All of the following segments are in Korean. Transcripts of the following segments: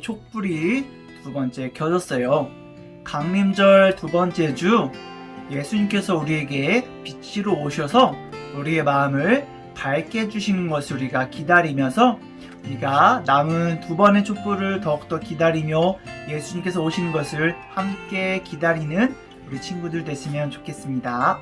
촛불이 두 번째 켜졌어요. 강림절 두 번째 주 예수님께서 우리에게 빛으로 오셔서 우리의 마음을 밝게 해주시는 것을 우리가 기다리면서 우리가 남은 두 번의 촛불을 더욱더 기다리며 예수님께서 오시는 것을 함께 기다리는 우리 친구들 됐으면 좋겠습니다.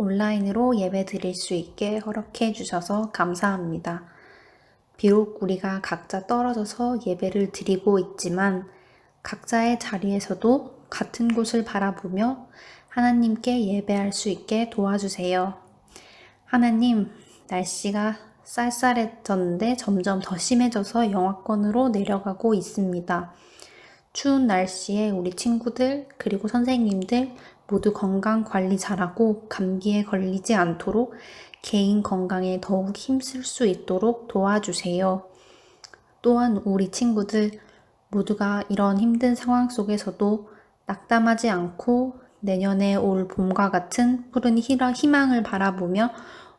온라인으로 예배 드릴 수 있게 허락해 주셔서 감사합니다. 비록 우리가 각자 떨어져서 예배를 드리고 있지만 각자의 자리에서도 같은 곳을 바라보며 하나님께 예배할 수 있게 도와주세요. 하나님, 날씨가 쌀쌀해졌는데 점점 더 심해져서 영하권으로 내려가고 있습니다. 추운 날씨에 우리 친구들, 그리고 선생님들, 모두 건강 관리 잘하고 감기에 걸리지 않도록 개인 건강에 더욱 힘쓸 수 있도록 도와주세요. 또한 우리 친구들 모두가 이런 힘든 상황 속에서도 낙담하지 않고 내년에 올 봄과 같은 푸른 희망을 바라보며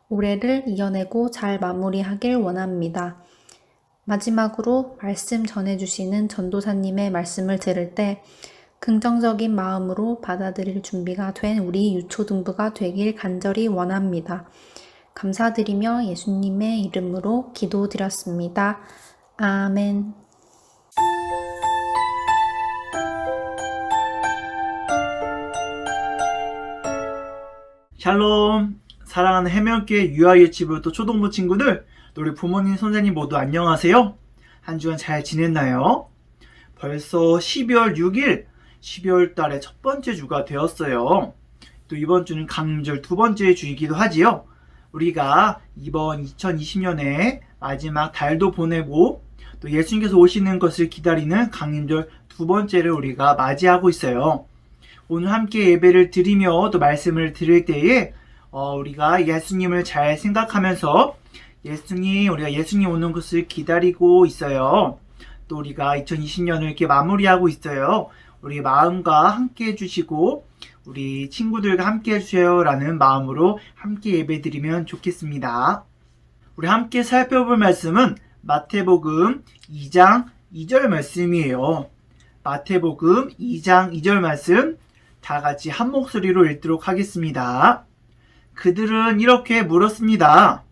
올해를 이겨내고 잘 마무리하길 원합니다. 마지막으로 말씀 전해주시는 전도사님의 말씀을 들을 때 긍정적인 마음으로 받아들일 준비가 된 우리 유초등부가 되길 간절히 원합니다. 감사드리며 예수님의 이름으로 기도드렸습니다. 아멘. 샬롬 사랑하는 해명교회 유아예치부 또 초동부 친구들 또 우리 부모님 선생님 모두 안녕하세요 한 주간 잘 지냈나요? 벌써 12월 6일 12월 달의 첫 번째 주가 되었어요 또 이번 주는 강절 두 번째 주이기도 하지요 우리가 이번 2020년에 마지막 달도 보내고 또 예수님께서 오시는 것을 기다리는 강림절 두 번째를 우리가 맞이하고 있어요 오늘 함께 예배를 드리며 또 말씀을 드릴 때에 어, 우리가 예수님을 잘 생각하면서 예수님 우리가 예수님 오는 것을 기다리고 있어요. 또 우리가 2020년을 이렇게 마무리하고 있어요. 우리 마음과 함께 해주시고 우리 친구들과 함께 해주세요 라는 마음으로 함께 예배 드리면 좋겠습니다. 우리 함께 살펴볼 말씀은 마태복음 2장 2절 말씀이에요. 마태복음 2장 2절 말씀 다 같이 한 목소리로 읽도록 하겠습니다. 그들은 이렇게 물었습니다.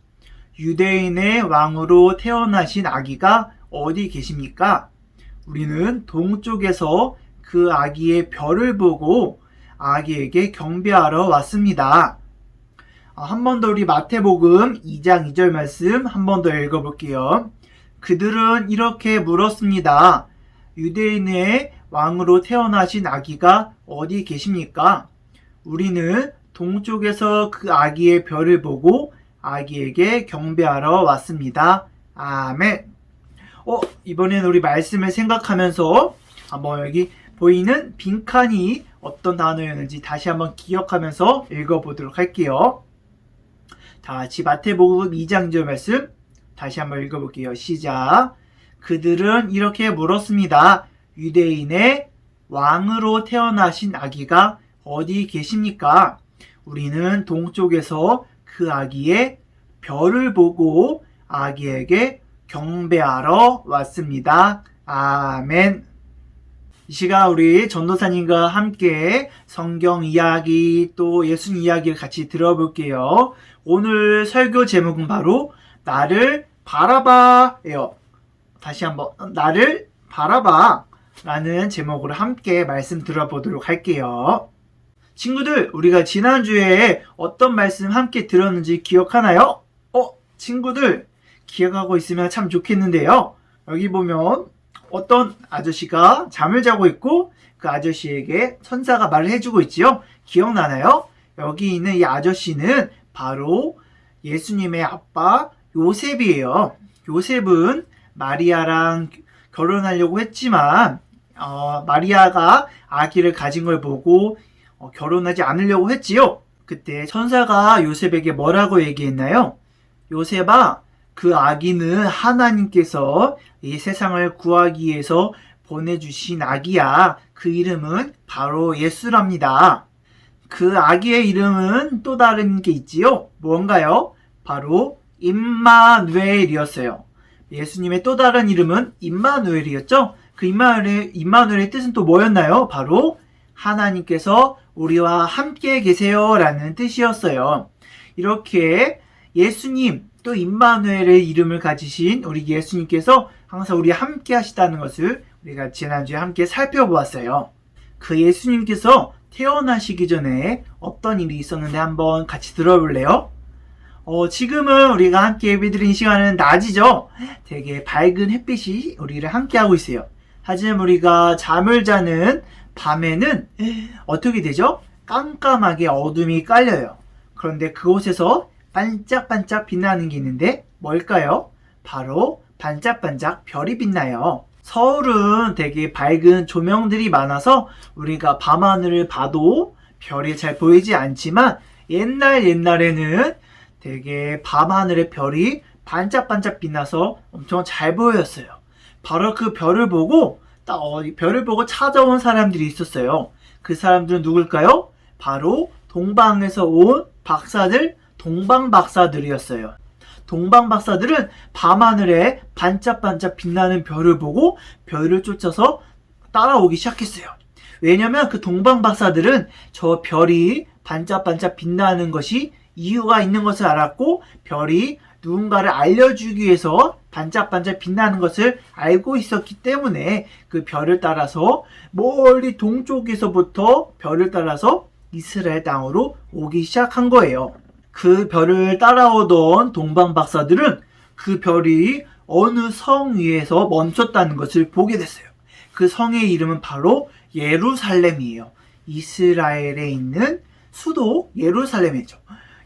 유대인의 왕으로 태어나신 아기가 어디 계십니까? 우리는 동쪽에서 그 아기의 별을 보고 아기에게 경배하러 왔습니다. 한 번 더 우리 마태복음 2장 2절 말씀 한 번 더 읽어볼게요. 그들은 이렇게 물었습니다. 유대인의 왕으로 태어나신 아기가 어디 계십니까? 우리는 동쪽에서 그 아기의 별을 보고 아기에게 경배하러 왔습니다. 아멘. 어, 이번엔 우리 말씀을 생각하면서 한번 여기 보이는 빈칸이 어떤 단어였는지 다시 한번 기억하면서 읽어보도록 할게요. 다 같이 마태복음 2장 2절 말씀 다시 한번 읽어볼게요. 시작. 그들은 이렇게 물었습니다. 유대인의 왕으로 태어나신 아기가 어디 계십니까? 우리는 동쪽에서 그 아기의 별을 보고 아기에게 경배하러 왔습니다. 아멘. 이 시간 우리 전도사님과 함께 성경 이야기 또 예수님 이야기를 같이 들어볼게요. 오늘 설교 제목은 바로 나를 바라봐예요. 다시 한번 나를 바라봐 라는 제목으로 함께 말씀 들어보도록 할게요. 친구들, 우리가 지난주에 어떤 말씀 함께 들었는지 기억하나요? 어, 친구들, 기억하고 있으면 참 좋겠는데요. 여기 보면 어떤 아저씨가 잠을 자고 있고 그 아저씨에게 천사가 말을 해주고 있지요. 기억나나요? 여기 있는 이 아저씨는 바로 예수님의 아빠 요셉이에요. 요셉은 마리아랑 결혼하려고 했지만 어, 마리아가 아기를 가진 걸 보고 어, 결혼하지 않으려고 했지요. 그때 천사가 요셉에게 뭐라고 얘기했나요? 요셉아, 그 아기는 하나님께서 이 세상을 구하기 위해서 보내주신 아기야. 그 이름은 바로 예수랍니다. 그 아기의 이름은 또 다른 게 있지요. 뭔가요? 바로 임마누엘이었어요. 예수님의 또 다른 이름은 임마누엘이었죠. 그 임마누엘, 임마누엘의 뜻은 또 뭐였나요? 바로 하나님께서 우리와 함께 계세요라는 뜻이었어요. 이렇게 예수님 또 임마누엘의 이름을 가지신 우리 예수님께서 항상 우리 함께 하시다는 것을 우리가 지난주에 함께 살펴보았어요. 그 예수님께서 태어나시기 전에 어떤 일이 있었는데 한번 같이 들어볼래요? 어, 지금은 우리가 함께 예배드린 시간은 낮이죠? 되게 밝은 햇빛이 우리를 함께하고 있어요. 하지만 우리가 잠을 자는 밤에는 어떻게 되죠? 깜깜하게 어둠이 깔려요. 그런데 그곳에서 반짝반짝 빛나는 게 있는데 뭘까요? 바로 반짝반짝 별이 빛나요. 서울은 되게 밝은 조명들이 많아서 우리가 밤하늘을 봐도 별이 잘 보이지 않지만 옛날 옛날에는 되게 밤하늘의 별이 반짝반짝 빛나서 엄청 잘 보였어요. 바로 그 별을 보고 딱 어, 이 별을 보고 찾아온 사람들이 있었어요. 그 사람들은 누굴까요? 바로 동방에서 온 박사들, 동방 박사들이었어요. 동방 박사들은 밤하늘에 반짝반짝 빛나는 별을 보고 별을 쫓아서 따라오기 시작했어요. 왜냐면 그 동방 박사들은 저 별이 반짝반짝 빛나는 것이 이유가 있는 것을 알았고 별이 누군가를 알려주기 위해서 반짝반짝 빛나는 것을 알고 있었기 때문에 그 별을 따라서 멀리 동쪽에서부터 별을 따라서 이스라엘 땅으로 오기 시작한 거예요. 그 별을 따라오던 동방 박사들은 그 별이 어느 성 위에서 멈췄다는 것을 보게 됐어요. 그 성의 이름은 바로 예루살렘이에요. 이스라엘에 있는 수도 예루살렘이죠.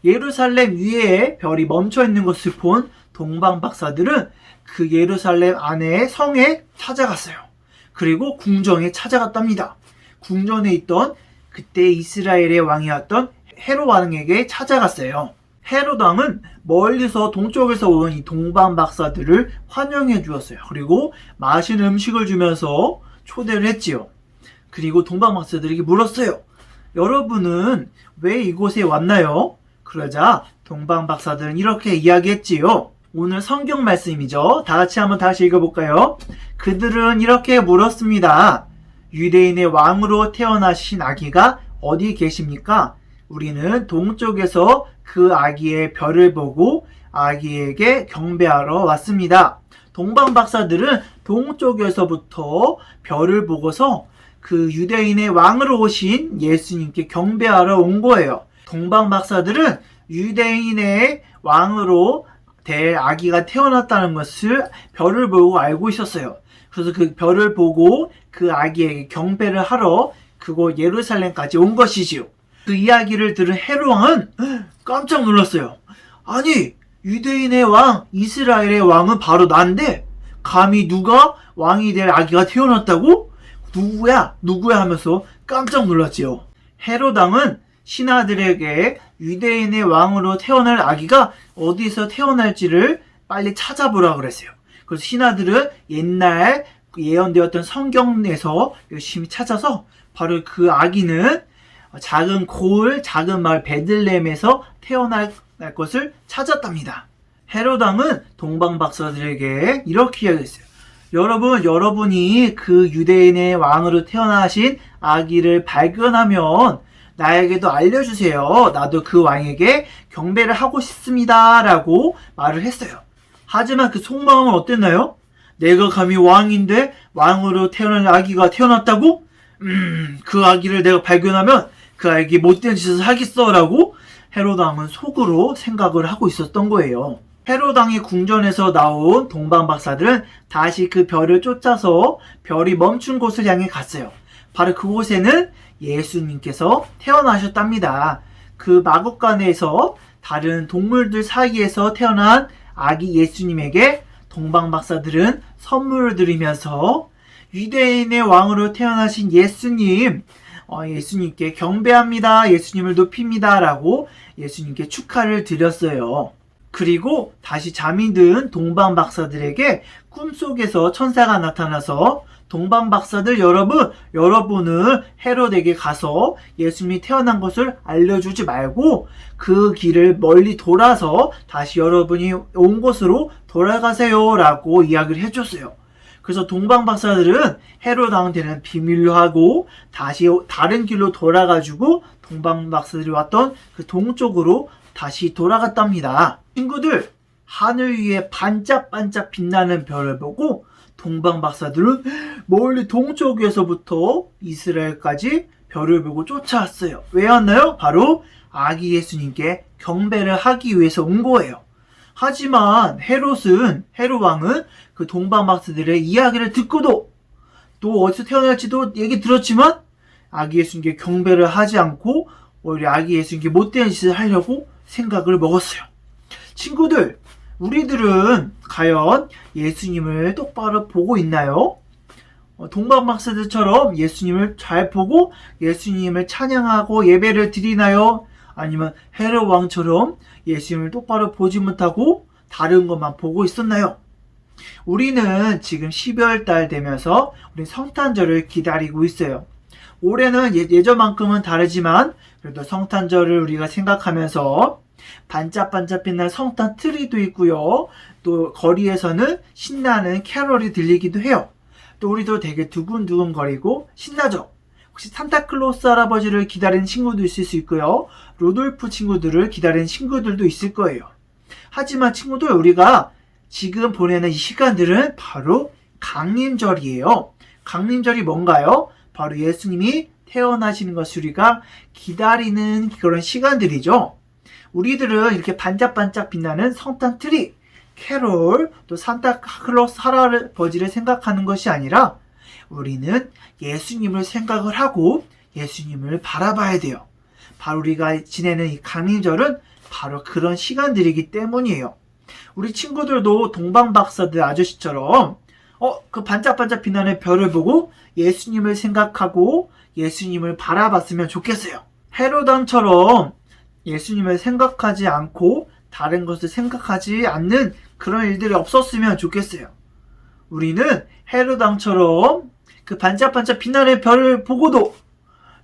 예루살렘 위에 별이 멈춰 있는 것을 본 동방 박사들은 그 예루살렘 안에 성에 찾아갔어요. 그리고 궁정에 찾아갔답니다. 궁전에 있던 그때 이스라엘의 왕이었던 헤로 왕에게 찾아갔어요. 헤롯 왕은 멀리서 동쪽에서 온 이 동방 박사들을 환영해 주었어요. 그리고 맛있는 음식을 주면서 초대를 했지요. 그리고 동방 박사들에게 물었어요. 여러분은 왜 이곳에 왔나요? 그러자 동방 박사들은 이렇게 이야기했지요. 오늘 성경 말씀이죠. 다 같이 한번 다시 읽어볼까요? 그들은 이렇게 물었습니다. 유대인의 왕으로 태어나신 아기가 어디 계십니까? 우리는 동쪽에서 그 아기의 별을 보고 아기에게 경배하러 왔습니다. 동방 박사들은 동쪽에서부터 별을 보고서 그 유대인의 왕으로 오신 예수님께 경배하러 온 거예요. 동방 박사들은 유대인의 왕으로 될 아기가 태어났다는 것을 별을 보고 알고 있었어요. 그래서 그 별을 보고 그 아기에게 경배를 하러 그곳 예루살렘까지 온 것이지요. 그 이야기를 들은 헤로 왕은 깜짝 놀랐어요. 아니, 유대인의 왕, 이스라엘의 왕은 바로 난데, 감히 누가 왕이 될 아기가 태어났다고? 누구야? 누구야? 하면서 깜짝 놀랐지요. 헤로당은 신하들에게 유대인의 왕으로 태어날 아기가 어디서 태어날지를 빨리 찾아보라 그랬어요. 그래서 신하들은 옛날 예언되었던 성경에서 열심히 찾아서 바로 그 아기는 작은 고을, 작은 마을 베들레헴에서 태어날 것을 찾았답니다. 헤로당은 동방 박사들에게 이렇게 이야기했어요. 여러분, 여러분이 그 유대인의 왕으로 태어나신 아기를 발견하면 나에게도 알려주세요. 나도 그 왕에게 경배를 하고 싶습니다. 라고 말을 했어요. 하지만 그 속마음은 어땠나요? 내가 감히 왕인데 왕으로 태어난 아기가 태어났다고? 음, 그 아기를 내가 발견하면 그 아기 못된 짓을 하겠어. 라고 헤로당은 속으로 생각을 하고 있었던 거예요. 헤로당의 궁전에서 나온 동방 박사들은 다시 그 별을 쫓아서 별이 멈춘 곳을 향해 갔어요. 바로 그곳에는 예수님께서 태어나셨답니다. 그 마국간에서 다른 동물들 사이에서 태어난 아기 예수님에게 동방 박사들은 선물을 드리면서 유대인의 왕으로 태어나신 예수님, 어, 예수님께 경배합니다. 예수님을 높입니다. 라고 예수님께 축하를 드렸어요. 그리고 다시 잠이 든 동방 박사들에게 꿈속에서 천사가 나타나서 동방 박사들 여러분, 여러분은 헤롯에게 가서 예수님이 태어난 것을 알려주지 말고 그 길을 멀리 돌아서 다시 여러분이 온 곳으로 돌아가세요. 라고 이야기를 해줬어요. 그래서 동방 박사들은 헤롯 왕한테는 비밀로 하고 다시 다른 길로 돌아가지고 동방 박사들이 왔던 그 동쪽으로 다시 돌아갔답니다. 친구들, 하늘 위에 반짝반짝 빛나는 별을 보고 동방 박사들은 멀리 동쪽에서부터 이스라엘까지 별을 보고 쫓아왔어요. 왜 왔나요? 바로 아기 예수님께 경배를 하기 위해서 온 거예요. 하지만 헤롯은 헤롯 왕은 그 동방 박사들의 이야기를 듣고도 또 어디서 태어날지도 얘기 들었지만 아기 예수님께 경배를 하지 않고 오히려 아기 예수님께 못된 짓을 하려고 생각을 먹었어요. 친구들, 우리들은 과연 예수님을 똑바로 보고 있나요? 어, 동방 박사들처럼 예수님을 잘 보고 예수님을 찬양하고 예배를 드리나요? 아니면 헤롯 왕처럼 예수님을 똑바로 보지 못하고 다른 것만 보고 있었나요? 우리는 지금 12월 달 되면서 우리 성탄절을 기다리고 있어요. 올해는 예, 예전만큼은 다르지만 그래도 성탄절을 우리가 생각하면서 반짝반짝 빛나는 성탄 트리도 있고요. 또 거리에서는 신나는 캐롤이 들리기도 해요. 또 우리도 되게 두근두근 거리고 신나죠. 혹시 산타클로스 할아버지를 기다리는 친구도 있을 수 있고요. 로돌프 친구들을 기다리는 친구들도 있을 거예요. 하지만 친구들 우리가 지금 보내는 이 시간들은 바로 강림절이에요. 강림절이 뭔가요? 바로 예수님이 태어나시는 것을 우리가 기다리는 그런 시간들이죠. 우리들은 이렇게 반짝반짝 빛나는 성탄 트리, 캐롤, 또 산타클로스 할아버지를 생각하는 것이 아니라 우리는 예수님을 생각을 하고 예수님을 바라봐야 돼요. 바로 우리가 지내는 이 강림절은 바로 그런 시간들이기 때문이에요. 우리 친구들도 동방박사들 아저씨처럼 어, 그 반짝반짝 빛나는 별을 보고 예수님을 생각하고 예수님을 바라봤으면 좋겠어요. 헤로당처럼 예수님을 생각하지 않고 다른 것을 생각하지 않는 그런 일들이 없었으면 좋겠어요. 우리는 헤로당처럼 그 반짝반짝 빛나는 별을 보고도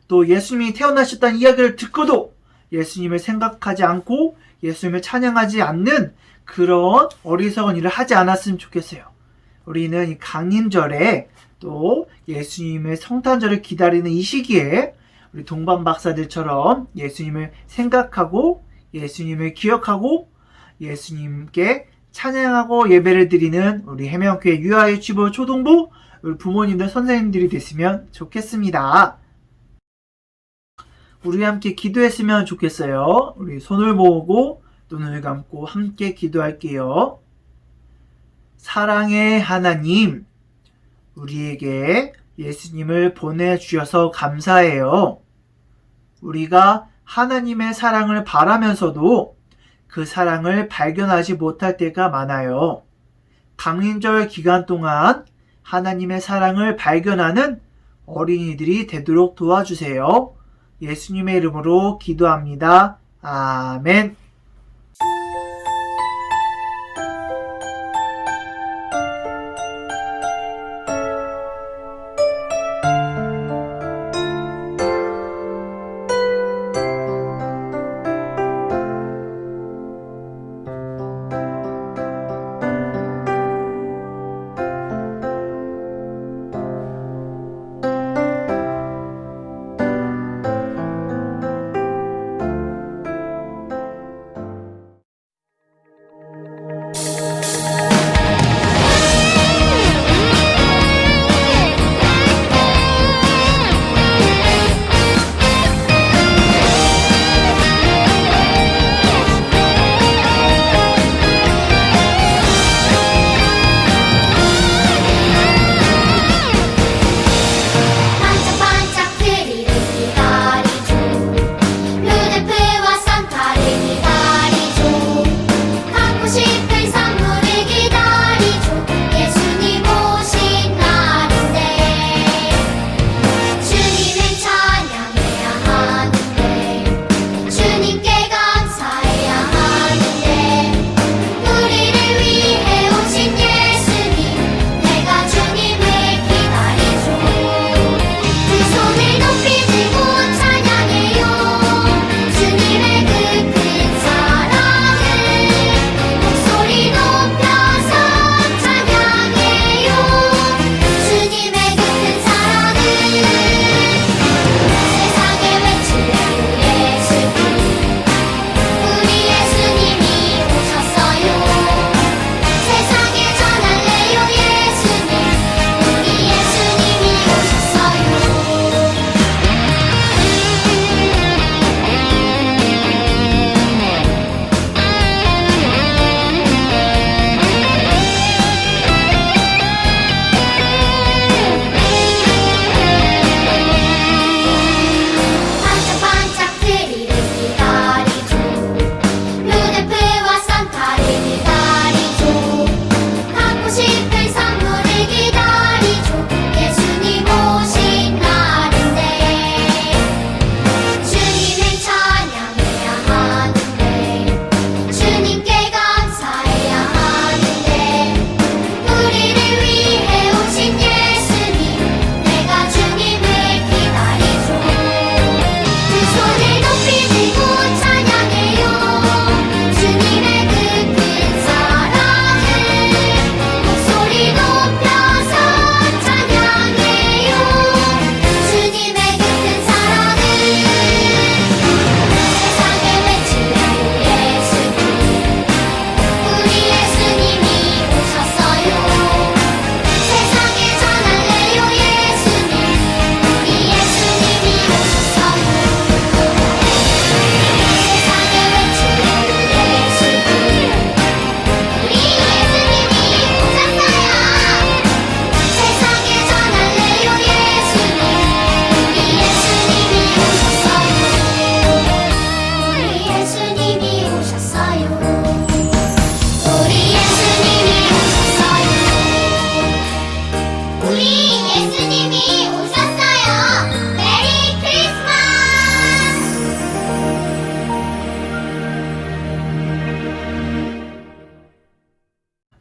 또 예수님이 태어나셨다는 이야기를 듣고도 예수님을 생각하지 않고 예수님을 찬양하지 않는 그런 어리석은 일을 하지 않았으면 좋겠어요. 우리는 이 강림절에 또 예수님의 성탄절을 기다리는 이 시기에 우리 동방 박사들처럼 예수님을 생각하고 예수님을 기억하고 예수님께 찬양하고 예배를 드리는 우리 해명교회 유아유치부 초동부 우리 부모님들 선생님들이 됐으면 좋겠습니다. 우리 함께 기도했으면 좋겠어요. 우리 손을 모으고 눈을 감고 함께 기도할게요. 사랑의 하나님, 우리에게 예수님을 보내주셔서 감사해요. 우리가 하나님의 사랑을 바라면서도 그 사랑을 발견하지 못할 때가 많아요. 강림절 기간 동안 하나님의 사랑을 발견하는 어린이들이 되도록 도와주세요. 예수님의 이름으로 기도합니다. 아멘.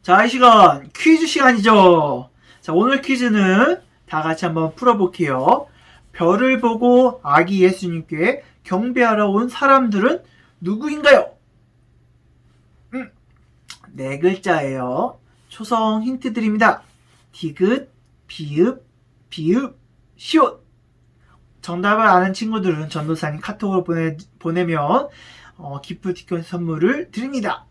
자, 이 시간 퀴즈 시간이죠. 자, 오늘 퀴즈는 다 같이 한번 풀어볼게요. 별을 보고 아기 예수님께 경배하러 온 사람들은 누구인가요? 음, 네 글자예요. 초성 힌트 드립니다. 디귿, 비읍, 비읍, 시옷. 정답을 아는 친구들은 전도사님 카톡으로 보내, 보내면 어, 기프티콘 선물을 드립니다.